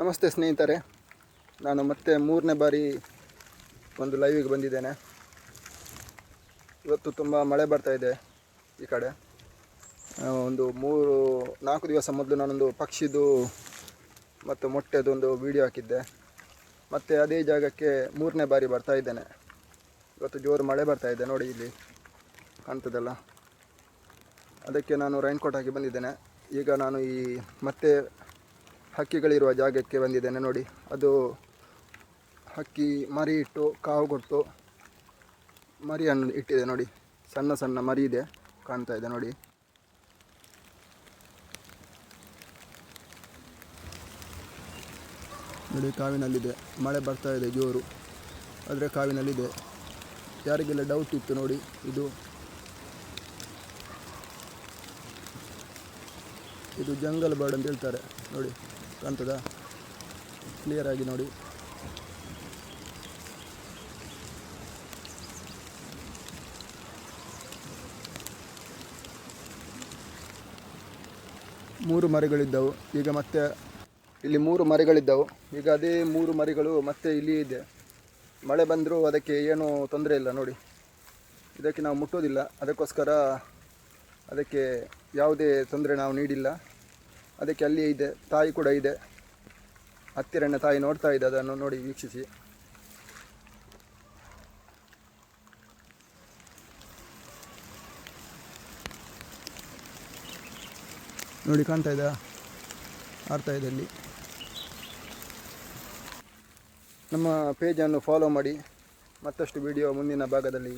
ನಮಸ್ತೆ ಸ್ನೇಹಿತರೆ. ನಾನು ಮತ್ತೆ ಮೂರನೇ ಬಾರಿ ಒಂದು ಲೈವಿಗೆ ಬಂದಿದ್ದೇನೆ. ಇವತ್ತು ತುಂಬ ಮಳೆ ಬರ್ತಾ ಇದೆ ಈ ಕಡೆ. ಒಂದು ಮೂರು, ನಾಲ್ಕು ದಿವಸ ಮೊದಲು ನಾನೊಂದು ಪಕ್ಷಿದು ಮತ್ತು ಮೊಟ್ಟೆದೊಂದು ವಿಡಿಯೋ ಹಾಕಿದ್ದೆ. ಮತ್ತು ಅದೇ ಜಾಗಕ್ಕೆ ಮೂರನೇ ಬಾರಿ ಬರ್ತಾ ಇದ್ದೇನೆ. ಇವತ್ತು ಜೋರು ಮಳೆ ಬರ್ತಾ ಇದೆ ನೋಡಿ ಇಲ್ಲಿ ಕಾಣ್ತದಲ್ಲ. ಅದಕ್ಕೆ ನಾನು ರೈನ್ ಕೋಟ್ ಹಾಕಿ ಬಂದಿದ್ದೇನೆ. ಈಗ ನಾನು ಈ ಮತ್ತೆ ಹಕ್ಕಿಗಳಿರುವ ಜಾಗಕ್ಕೆ ಬಂದಿದ್ದೇನೆ ನೋಡಿ. ಅದು ಹಕ್ಕಿ ಮರಿ ಇಟ್ಟು, ಕಾವು ಕೊಟ್ಟು ಮರಿಯನ್ನು ಇಟ್ಟಿದೆ ನೋಡಿ. ಸಣ್ಣ ಸಣ್ಣ ಮರಿ ಇದೆ, ಕಾಣ್ತಾ ಇದೆ ನೋಡಿ. ನೋಡಿ, ಕಾವಿನಲ್ಲಿದೆ. ಮಳೆ ಬರ್ತಾ ಇದೆ, ಜೋರು. ಆದರೆ ಕಾವಿನಲ್ಲಿದೆ. ಯಾರಿಗೆಲ್ಲ ಡೌಟ್ ಇತ್ತು ನೋಡಿ, ಇದು. ಇದು ಜಂಗಲ್ ಬರ್ಡ್ ಅಂತ ಹೇಳ್ತಾರೆ ನೋಡಿ. ಕಾಣ್ತದಾ ಕ್ಲಿಯರ್ ಆಗಿ ನೋಡಿ. ಮೂರು ಮರಿಗಳಿದ್ದವು. ಈಗ ಮತ್ತೆ ಇಲ್ಲಿ ಮೂರು ಮರಿಗಳಿದ್ದವು. ಈಗ ಅದೇ ಮೂರು ಮರಿಗಳು ಮತ್ತೆ ಇಲ್ಲಿ ಇದೆ. ಮಳೆ ಬಂದರೂ ಅದಕ್ಕೆ ಏನೂ ತೊಂದರೆ ಇಲ್ಲ ನೋಡಿ. ಇದಕ್ಕೆ ನಾವು ಮುಟ್ಟೋದಿಲ್ಲ. ಅದಕ್ಕೋಸ್ಕರ ಅದಕ್ಕೆ ಯಾವುದೇ ತೊಂದರೆ ನಾವು ನೀಡಿಲ್ಲ. ಅದಕ್ಕೆ ಅಲ್ಲಿ ಇದೆ, ತಾಯಿ ಕೂಡ ಇದೆ. ಹತ್ತಿರನ ತಾಯಿ ನೋಡ್ತಾ ಇದೆ, ಅದನ್ನು ನೋಡಿ ವೀಕ್ಷಿಸಿ. ನೋಡಿ ಕಾಣ್ತಾ ಇದೆ ಆಡ್ತಾ ಇದೆ ನಮ್ಮ ಪೇಜನ್ನು ಫಾಲೋ ಮಾಡಿ, ಮತ್ತಷ್ಟು ವಿಡಿಯೋ ಮುಂದಿನ ಭಾಗದಲ್ಲಿ